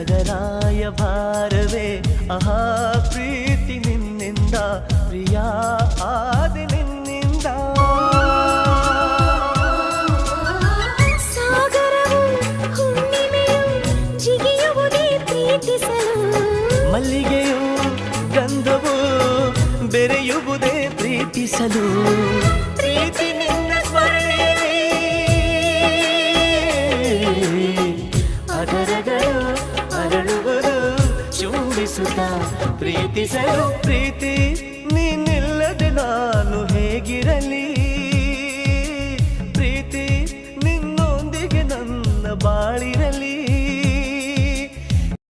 ಹೃದಯದ ಭಾರವೇ. ಆಹಾ ಪ್ರೀತಿ ನಿನ್ನಿಂದ ಪ್ರಿಯ ಆದಿ ನಿನ್ನಿಂದ. ಮಲ್ಲಿಗೆಯು ಗಂಧವು ಬೆರೆಯುವುದೇ ಪ್ರೀತಿಸಲು. ಪ್ರೀತಿಸಲು ಪ್ರೀತಿ ನೀನಿಲ್ಲದೆ ನಾನು ಹೇಗಿರಲಿ? ಪ್ರೀತಿ ನಿನ್ನೊಂದಿಗೆ ನನ್ನ ಬಾಳಿರಲಿ.